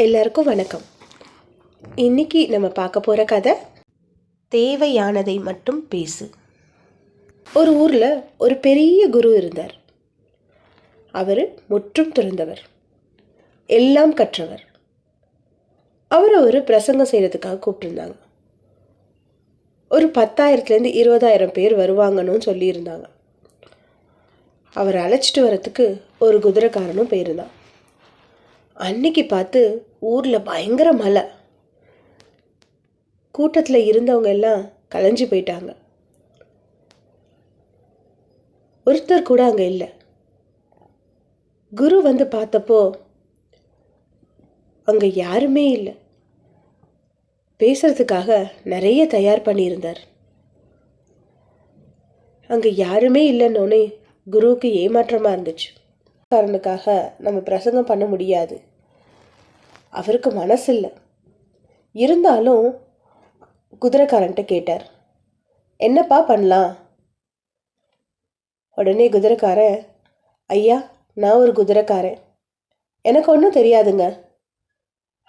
எல்லாருக்கும் வணக்கம். இன்னைக்கு நம்ம பார்க்க போகிற கதை தேவையானதை மட்டும் பேசு. ஒரு ஊரில் ஒரு பெரிய குரு இருந்தார். அவர் முற்றும் துறந்தவர். எல்லாம் கற்றவர். அவரை ஒரு பிரசங்கம் செய்கிறதுக்காக கூப்பிட்டுருந்தாங்க. ஒரு பத்தாயிரத்துலேருந்து இருபதாயிரம் பேர் வருவாங்கன்னு சொல்லியிருந்தாங்க. அவரை அழைச்சிட்டு வரத்துக்கு ஒரு குதிரைக்காரனும் போயிருந்தான். அன்னைக்கு பார்த்து ஊரில் பயங்கர மழை. கூட்டத்தில் இருந்தவங்க எல்லாம் கலைஞ்சு போயிட்டாங்க. ஒருத்தர் கூட அங்கே இல்லை. குரு வந்து பார்த்தப்போ அங்கே யாருமே இல்லை. பேசுறதுக்காக நிறைய தயார் பண்ணியிருந்தார். அங்கே யாருமே இல்லைன்னொன்னே குருவுக்கு ஏமாற்றமாக இருந்துச்சு. காரனுக்காக நம்ம பிரசங்கம் பண்ண முடியாது. அவருக்கு மனசு இல்லை இருந்தாலும் குதிரைக்காரன்ட்ட கேட்டார். என்னப்பா பண்ணலாம்? உடனே குதிரைக்காரன் ஐயா நான் ஒரு குதிரைக்காரன். எனக்கு ஒன்றும் தெரியாதுங்க.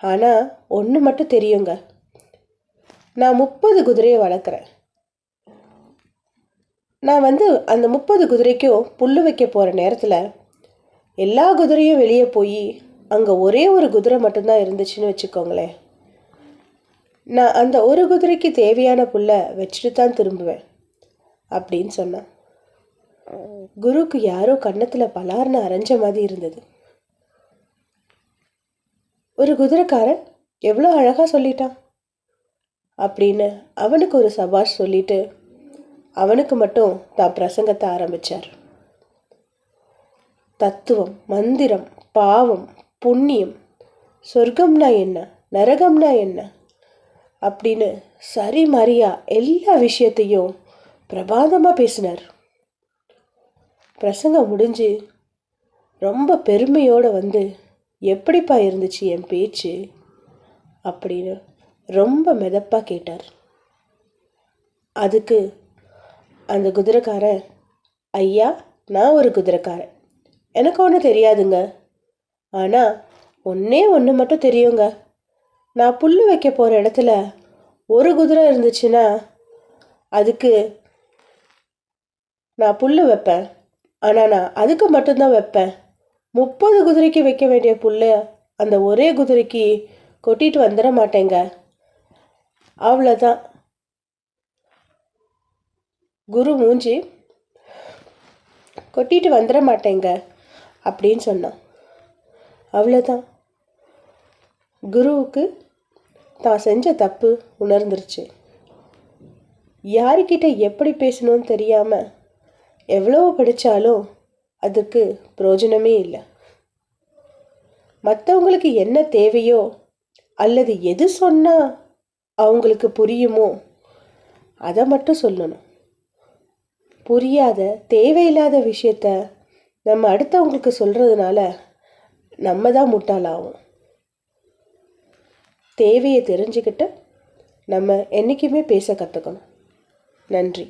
ஆனால் ஒன்று மட்டும் தெரியுங்க. நான் முப்பது குதிரையை வளர்க்குறேன். நான் வந்து அந்த முப்பது குதிரைக்கும் புல் வைக்க போகிற நேரத்தில் எல்லா குதிரையும் வெளியே போய் அங்கே ஒரே ஒரு குதிரை மட்டும்தான் இருந்துச்சுன்னு வச்சுக்கோங்களேன். நான் அந்த ஒரு குதிரைக்கு தேவையான புல்லை வச்சுட்டு தான் திரும்புவேன் அப்படின்னு சொன்னான். குருக்கு யாரோ கன்னத்தில் பலார்னு அரைஞ்ச மாதிரி இருந்தது. ஒரு குதிரைக்காரன் எவ்வளோ அழகாக சொல்லிட்டான் அப்படின்னு அவனுக்கு ஒரு சபாஷ் சொல்லிட்டு அவனுக்கு மட்டும் தான் பிரசங்கத்தை ஆரம்பித்தார் தத்துவம் மந்திரம் பாவம் புண்ணியம். சொர்க்கம்னா என்ன? நரகம்னா என்ன? அப்படின்னு சரி மரியா எல்லா விஷயத்தையும் பிரபாதமாக பேசினார். பிரசங்கம் முடிஞ்சு ரொம்ப பெருமையோடு வந்து எப்படிப்பா இருந்துச்சு என் பேச்சு? அப்படின்னு ரொம்ப மெதப்பாக கேட்டார். அதுக்கு அந்த குதிரைக்காரன் ஐயா நான் ஒரு குதிரைக்காரன். எனக்கு ஒன்றும் தெரியாதுங்க. ஆனால் ஒன்றே ஒன்று மட்டும் தெரியுங்க. நான் புல் வைக்க போகிற இடத்துல ஒரு குதிரை இருந்துச்சுன்னா அதுக்கு நான் புல் வைப்பேன். ஆனால் நான் அதுக்கு மட்டும்தான் வைப்பேன். முப்பது குதிரைக்கு வைக்க வேண்டிய புல் அந்த ஒரே குதிரைக்கு கொட்டிட்டு வந்துட மாட்டேங்க. அவ்வளோதான் குரு மூஞ்சி கொட்டிட்டு வந்துட மாட்டேங்க அப்படின்னு சொன்னான். அவ்வளோதான் குருவுக்கு தான் செஞ்ச தப்பு உணர்ந்துருச்சு. யாருக்கிட்ட எப்படி பேசணும்னு தெரியாமல் எவ்வளோ படித்தாலும் அதுக்கு பிரயோஜனமே இல்லை. மற்றவங்களுக்கு என்ன தேவையோ அல்லது எது சொன்னால் அவங்களுக்கு புரியுமோ அதை மட்டும் சொல்லணும். புரியாத தேவையில்லாத விஷயத்த நம்ம அடுத்தவங்களுக்கு சொல்கிறதுனால நம்ம தான் முட்டாளாகும் தேவையை தெரிஞ்சுக்கிட்டு நம்ம என்றைக்குமே பேச கற்றுக்கணும் நன்றி.